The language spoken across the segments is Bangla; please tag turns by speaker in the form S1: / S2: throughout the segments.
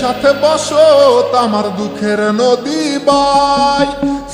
S1: সাথে বসত আমার দুঃখের নদী বাই।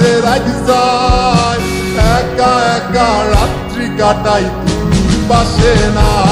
S1: রাত যায়। একা একা রাত্রি কাটাই তুমি পাশে নাই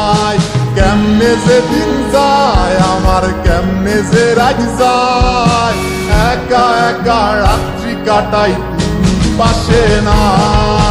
S1: যে দিন যায় আমার কেমনে যে রাগ যায়। একা একা রাত্রি কাটাই পাশে নাই।